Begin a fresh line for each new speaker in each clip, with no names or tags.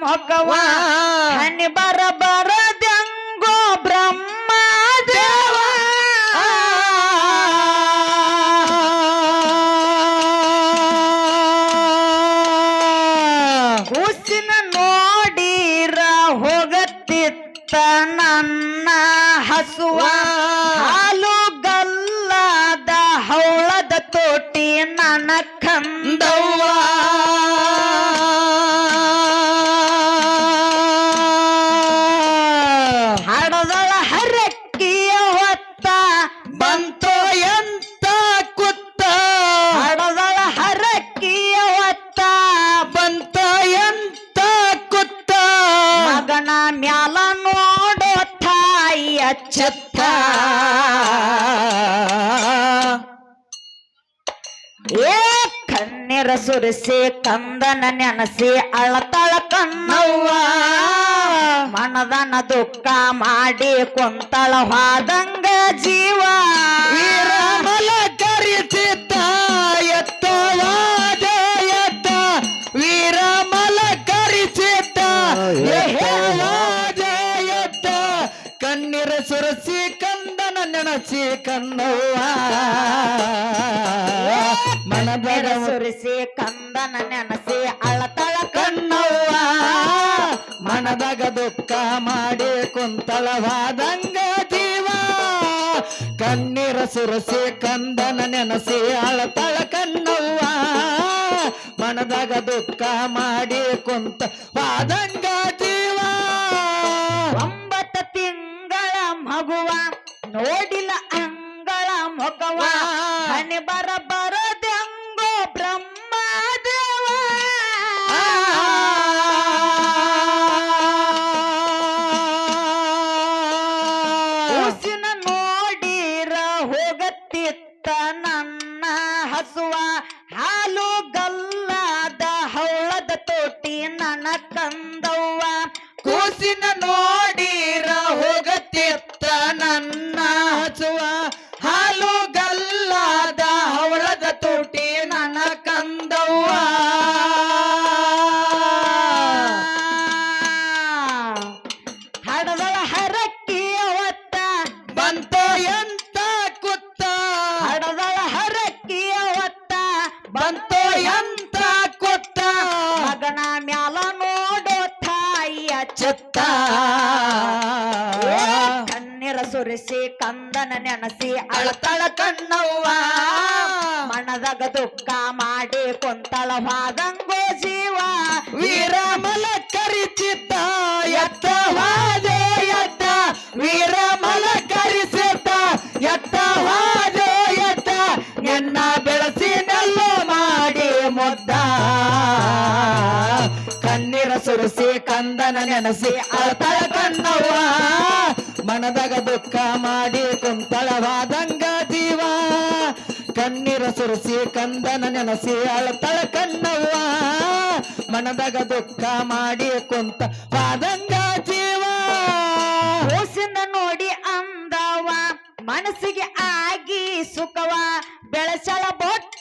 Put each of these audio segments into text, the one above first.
ಮೊಗವ ಹನಿ ಬರ ಬರದಂಗೋ ಏ ಕಣ್ಣೀರ ಸುರಿಸಿ ಕಂದನ ನೆನಸಿ ಅಳತಳ ಕಣ್ಣವ್ವ. ಮನದನ ದುಃಖ ಮಾಡಿ ಕುಂತಳ ಹಾದಂಗ ಜೀವ
ನೆನಸಿ ಕಣ್ಣವ್ವ.
ಮನದರ ಸುರಿಸಿ ಕಂದನ ನೆನಸಿ ಅಳತಳ
ಕಣ್ಣವ್ವ. ಮನದಾಗ ದುಃಖ ಮಾಡಿ ಕುಂತಳವಾದಂಗ ಜೀವ. ಕಣ್ಣೀರ ಸುರಸಿ ಕಂದನ ನೆನಸಿ ಅಳತಳ ಕಣ್ಣವ್ವ. ಮನದಾಗ ದುಃಖ ಮಾಡಿ ಕುಂತ ವಾದಂಗ ಜೀವ.
ಒಂಬತ್ತು ತಿಂಗಳ ಮಗುವ ಮೊಗವ ಹನಿ ಬರ ಬರದಂಗೋ ಬ್ರಹ್ಮ ದೇವ ಕೂಸಿನ ನೋಡಿರ ಹೋಗತ್ತಿತ್ತ ನನ್ನ ಹಸುವ ಹಾಲು ಗಲ್ಲಾದ ಹೌಳದ ತೋಟಿ ನನ್ನ ಕಂದವ್ವ
ಕೂಸಿನ ನೋಡಿರ ಹೋಗತ್ತಿತ್ತ ಚತ್ತ.
ಕಣ್ಣೀರ ಸುರಿಸಿ ಕಂದನ ನೆನಸಿ
ಅಳತಳ ಕಣ್ಣವ್ವ.
ಮನದಾಗ ದುಃಖ ಮಾಡಿ ಕುಂತಳ ಹಾದಂಗೋ ಜೀವ.
ವೀರಮಲ ಕರಿಚಿತ್ತ ಎತ್ತವಾದ ಎತ್ತ. ವೀರಮಲ ಕರಿಸಿತ್ತ ಎತ್ತವಾದ ಎತ್ತ. ಎನ್ನ ಬೆಳೆಸಿ ನೆಲ್ಲು ಮಾಡಿ ಮುದ್ದ. ಸುರಿಸಿ ಕಂದನ ನೆನಸಿ ಅಳತಳ ಕಣ್ಣವ್ವ. ಮನದಾಗ ದುಃಖ ಮಾಡಿ ಕುಂತಳವಾದಂಗ ಜೀವ. ಕಣ್ಣೀರ ಸುರಿಸಿ ಕಂದನ ನೆನಸಿ ಅಳತಳ ಕಣ್ಣವ್ವ. ಮನದಾಗ ದುಃಖ ಮಾಡಿ ಕುಂತ ವಾದಂಗ ಜೀವ.
ಹೋಸಿನ ನೋಡಿ ಅಂದವ, ಮನಸ್ಸಿಗೆ ಆಗಿ ಸುಖವ ಬೆಳಸಲ ಬೊಟ್ಟಿಟ್ಟು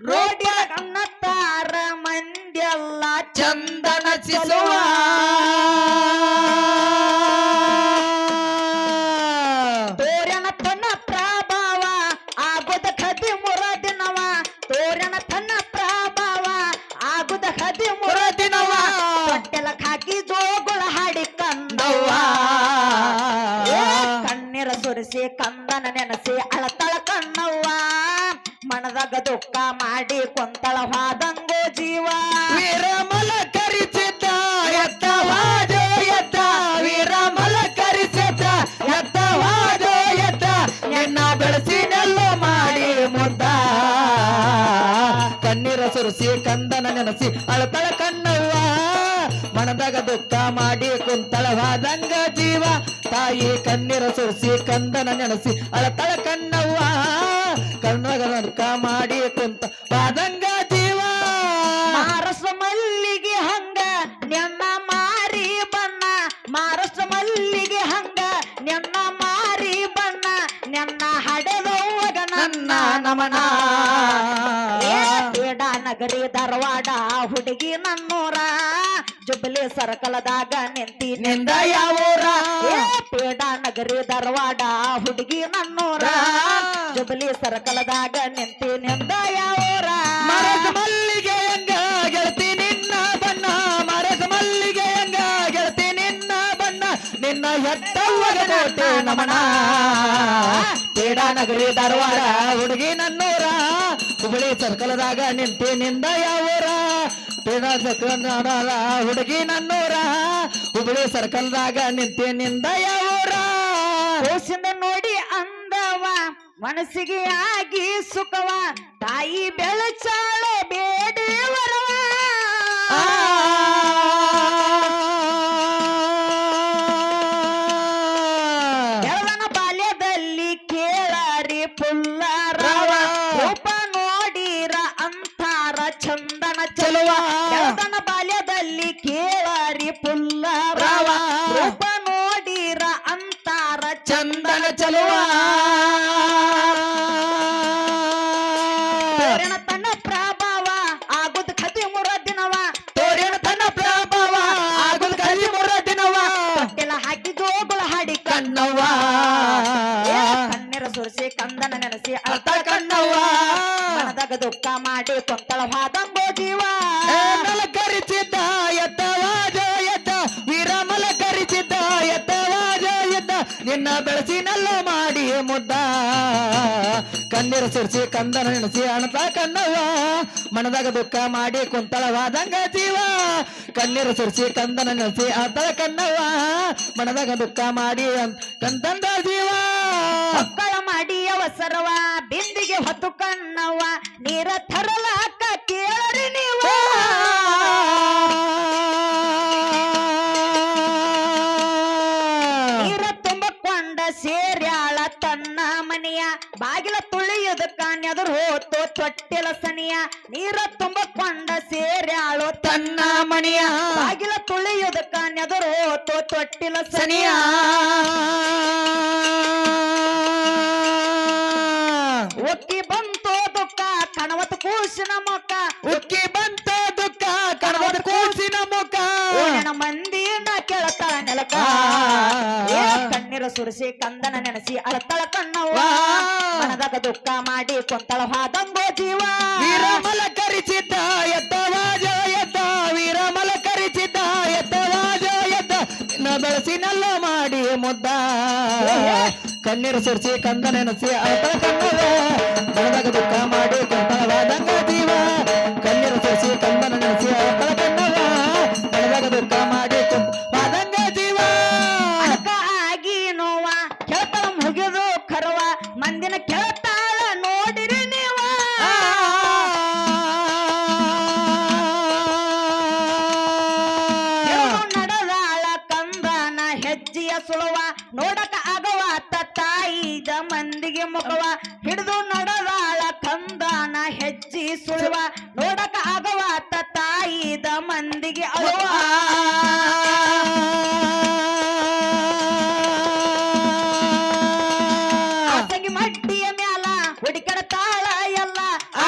ತಾರ ಅನ್ನತಾರ ಮಂದ್ಯಲ್ಲ
ಚಂದನ ಸಿಸುವ
ತೋರಣ ತನ್ನ ಪ್ರಭಾವ ಆಗುದ ಖದಿ ಮುರದಿನವ ತೋರನ ತನ್ನ ಪ್ರಭಾವ ಆಗುದ ಖದಿ ಮುರದಿನವ ಹೊಟ್ಟೆಲ ಹಾಕಿ ಜೋಗುಳ ಹಾಡಿ ಕಂದವ್ವ. ಕಣ್ಣೀರ ಸುರಿಸಿ ಕಂದನ ನೆನಸಿ ಅಳತಳ ಕಣ್ಣವ್ವ. ಮನದಾಗ ದುಃಖ ಮಾಡಿ ಕೊಂತಳ ಹಾದಂಗೋ ಜೀವ.
ವೀರಮಲ ಕರಿಸಿದ್ದ ಎತ್ತವಾದೋ ಎತ್ತ, ವೀರಮಲ ಕರಿಸಿದ್ದ ಎತ್ತವಾದೋ ಎತ್ತ, ನಿನ್ನ ಬೆಳೆಸಿ ನೆಲ್ಲು ಮಾಡಿ ಮುದ್ದ. ಕಣ್ಣೀರ ಸುರಿಸಿ, ಕಂದನ ನೆನಸಿ, ಅಳತಳ ಕಣ್ಣವ್ವ. ಮನದಾಗ ದುಃಖ ಮಾಡಿ ಕುಂತಳವಾದಂಗ ಜೀವ. ತಾಯಿ ಕಣ್ಣೀರ ಸುರಿಸಿ, ಕಂದನ ನೆನಸಿ, ಅಳತಳ ಕಣ್ಣವ್ವ. ಕಣ್ಣಗ ನಡ್ಕ ಮಾಡಿ ಕುಂತ ಪಾದಂಗ ಜೀವ.
ಮಾರಸ ಮಲ್ಲಿಗೆ ಹಂಗ ನೆನ್ನ ಮಾರಿ ಬಣ್ಣ. ಮಾರಸ ಮಲ್ಲಿಗೆ ಹಂಗ ನೆನ್ನ ಮಾರಿ ಬಣ್ಣ. ನೆನ್ನ ಹಡೆದೋಗ ನನ್ನ ನಮನ. ಬೇಡ ನಗರಿ ಧಾರವಾಡ ಹುಡುಗಿ ನನ್ನೂರ. ಜುಬ್ಲಿ ಸರ್ಕಲದಾಗ ನಿಂತಿ
ನಿಂದ ಯಾವೂರ
ಪೇಡ ನಗರಿ ಧಾರವಾಡ ಹುಡುಗಿ ನನ್ನೂರ. ಜುಬ್ಲಿ ಸರ್ಕಲದಾಗ ನಿಂತಿ ನಿಂದ ಯಾವೂರ
ಮರಸ ಮಲ್ಲಿಗೆ ಹೆಂಗ ಗೆಳತಿ ನಿನ್ನ ಬಣ್ಣ? ಮರಸ ಮಲ್ಲಿಗೆ ಹೆಂಗ ಗೆಳತಿ ನಿನ್ನ ಬಣ್ಣ? ನಿನ್ನ ಹೆತ್ತವ್ವಗ ನಮನ. ಬೇಡ ನಗರಿ ಧಾರವಾಡ ಹುಡುಗಿ ನನ್ನೂರ. ಹುಬ್ಬಳ್ಳಿ ಸರ್ಕಲದಾಗ ನಿಂತೀನಿಂದ ಯಾವೂರ ಬೇಡ ಸರ್ಕಲ್ ಹುಡುಗಿ ನನ್ನೂರ. ಹುಬ್ಬಳ್ಳಿ ಸರ್ಕಲ್ದಾಗ ನಿಂತೀನಿಂದ ಯಾವೂರ
ನೋಡಿ ಮನಸ್ಸಿಗೆ ಆಗಿ ಸುಖವ ತಾಯಿ ಬೆಳಚಾಳೆ ಬೇಡಿ ವರವ ಬೆಳವನ ಬಾಲ್ಯದಲ್ಲಿ ಕೇಳರಿ ಪುಲ್ಲರವ ರೂಪ ನೋಡಿರ ಅಂತಾರ ಚಂದನ ಚಲುವ. ಬೆಳವನ ಬಾಲ್ಯದಲ್ಲಿ ಕೇಳರಿ ಪುಲ್ಲರವ ರೂಪ ನೋಡಿರ ಅಂತಾರ
ಚಂದನ ಚಲುವ.
ಕಂದನ ನೆನೆಸಿ
ಅರ್ಥ ಕಣ್ಣವ್ವ.
ಮನದಾಗ ದುಃಖ ಮಾಡಿ ಕೊಂತಳ ಹಾದಂಗೋ ಜೀವ
ಮಲ ಕರಿಸಿದ್ದ ನಿನ್ನ ಬೆಳಸಿನಲ್ಲ ಮಾಡಿ ಮುದ್ದ. ಕಣ್ಣೀರ ಸುರಿಸಿ ಕಂದನ ನೆನೆಸಿ ಅಣತ ಕಣ್ಣವ್ವ. ಮನದಾಗ ದುಃಖ ಮಾಡಿ ಕುಂತಳವಾದಂಗ ಜೀವ. ಕಣ್ಣೀರ ಸುರಿಸಿ ಕಂದನ ನೆನೆಸಿ ಅತಳ ಕಣ್ಣವ್ವ. ಮನದಾಗ ದುಃಖ ಮಾಡಿ ಕಂದಂದ ಜೀವ.
ಮಕ್ಕಳ ಮಾಡಿ ಅವಸರವ ಬಿಂದಿಗೆ ಹೊತ್ತು ಕಣ್ಣವ್ವ. ನೀರ ತರಲಾಕ ತೊಟ್ಟಿಲ ಸನಿಯ ನೀರ ತುಂಬಕೊಂಡ ಸೇರ್ಯಾಳು
ತನ್ನ ಮಣಿಯ
ಬಾಗಿಲ ತುಳಿಯುದಕ್ಕ ನೆದರು ತೊಟ್ಟಿಲ ಸನಿಯ ಒಕ್ಕಿ ಬಂತು ದುಃಖ ಕಣವತ್ ಕೂಸಿನ ಮುಖ.
ಉಕ್ಕಿ ಬಂತು ದುಃಖ ಕಣವತ್ ಕೂಸಿನ ಮುಖ.
ಮಂದಿನ ಕೆಳತಳ ನೆಲಕ. ಸುರಿಸಿ ಕಂದನ ನೆನೆಸಿ ಅಳತಳ ಕಣ್ಣವ್ವ. ಮನದಾಗ ದುಃಖ ಮಾಡಿ ಕೊಂತಳ ಹಾದಂಗೋ ಜೀವ.
ವೀರಮಲ ಕರಿಸಿದ್ದ ಎತ್ತವಾಜ ಎದ್ದ. ವೀರಮಲ ಕರಿಸಿದ್ದ ಎತ್ತವಾಜ ಎದ್ದ. ನಿನ್ನ ಬೆಳಸಿನಲ್ಲ ಮಾಡಿ ಮುದ್ದ. ಕಣ್ಣೀರು ಸುರಿಸಿ ಕಂದ ನೆನೆಸಿ ಅಳತಳ ಕಣ್ಣವ ಮನದಾಗ ದುಃಖ ಮಾಡಿ ಕುಂತಳವಾದಂಗ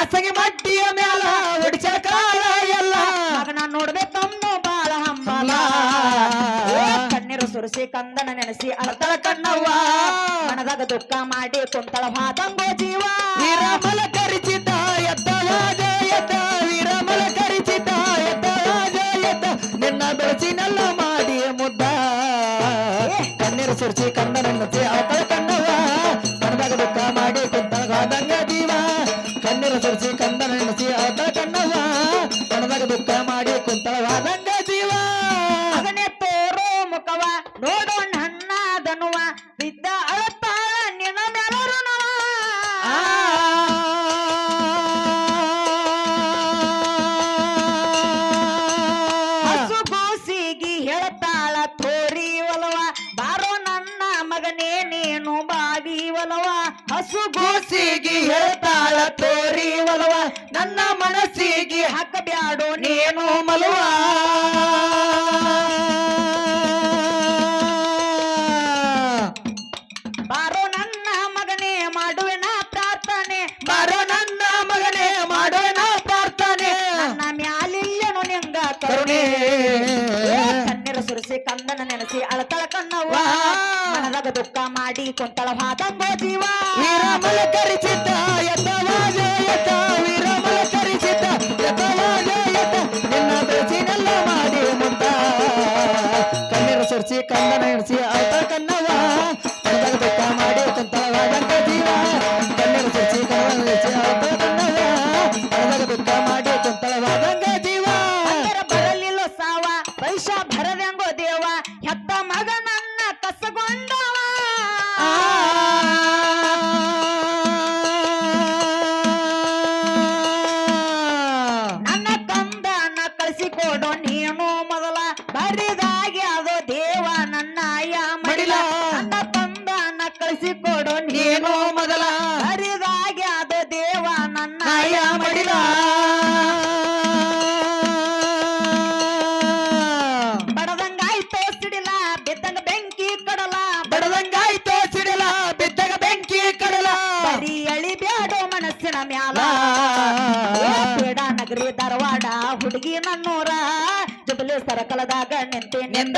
ಆಸಗಿ ಮಡ್ಡಿಯ
ಮೇಲ ಹೊಡಿಸಲ ಕಾಲ ಎಲ್ಲ.
ನೋಡದೆ ತಮ್ಮ ಬಾಳ ಹಂಬಲ. ಕಣ್ಣೀರು ಸುರಿಸಿ ಕಂದನ ನೆನೆಸಿ ಅರ್ಥಳ ಕಣ್ಣವ್ವ. ಮನದಾಗ ದುಃಖ ಮಾಡಿ ಕುಂತಳ ಹಾದಂಗೋ ಜೀವ. ಒಲವ ಹಸು
ಗೋಸಿಗೆ ಹೇಳ್ತಾಳ ತೋರಿ ಒಲವ ನನ್ನ ಮನಸ್ಸಿಗೆ
ಹಾಕಬ್ಯಾಡು
ನೀನು ಮಲುವ.
ಬಾರೋ ನನ್ನ ಮಗನೇ ಮಾಡುವೆನ ಪ್ರಾರ್ಥನೆ.
ಬಾರೋ ನನ್ನ ಮಗನೇ ಮಾಡುವೆನ ಪ್ರಾರ್ಥನೆ.
ನನ್ನ ಮ್ಯಾಲಿಲ್ಲನು ನಿಂಗ
ಕರುಣೆ.
ಕಣ್ಣೀರ ಸುರಸಿ ಕಂದನ ನೆನೆಸಿ ಅಳತಳ ದುಃಖ ಮಾಡಿ ಕುಂತಳ ಹಾದಂಗ ಜೀವ
ವೀರಮಲ ಕರಿಚಿತ ಯತವಾಜ ಯತ ವೀರಮಲ ಕರಿಚಿತ ಯತವಾಜ ನಿನ್ನ ಬ್ರಜಿನೆಲ್ಲ ಮಾಡಿ ಮುಂದ ಕಣ್ಣೀರು ಸರಿಸಿ, ಕಂದನ ಹಿಡಿಸಿ ಅವತ ಕನ್ನವ ಕಣ್ಣಾಗ ದುಃಖ ಮಾಡಿ ಕುಂತಳ ಹಾದಂಗ ಜೀವ. ಕಣ್ಣೀರು ಸರಿಸಿ, ಕಂದನ ಹಿಡಿಸಿ ಅವತ ಕನ್ನವ ಕಣ್ಣಾಗ ದುಃಖ ಮಾಡಿ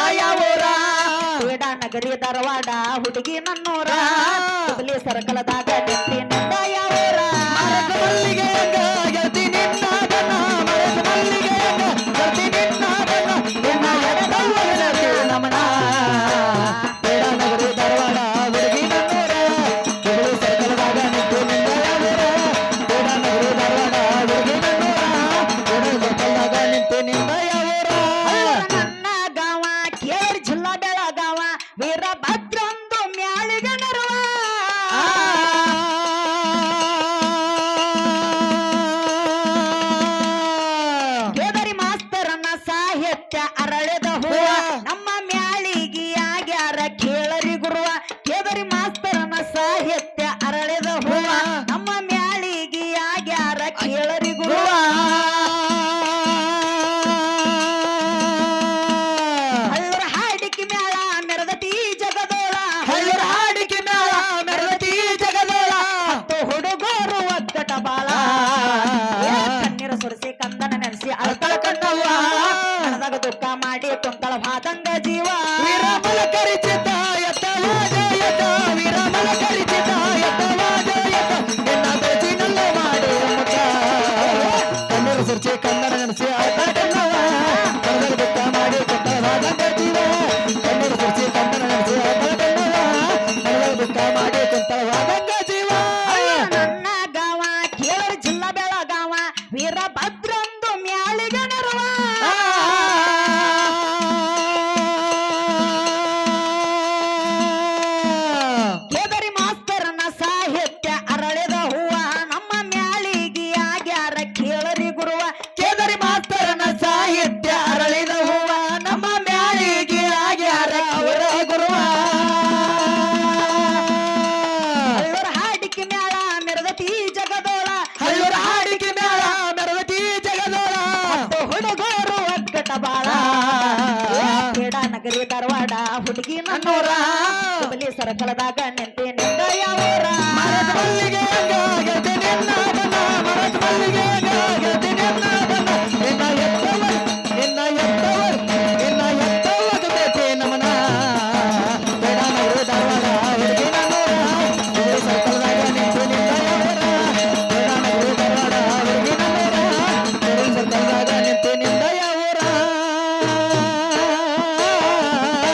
ದಯಾವೂರ. ನಗರಿ ಧಾರವಾಡ ಹುಡುಗಿ ನನ್ನೂರ. ಸರ್ಕಲದಾಗ ಡಿಪ್ಪಿ We're up. ಸರಸೆ
ಕನ್ನಡ ನೆನಸೆ
ಆಯ್ತಾ ಮೆಕ್ಕಳದಾಗ ನಿಂತಿ ನಂಗ ಯಾವ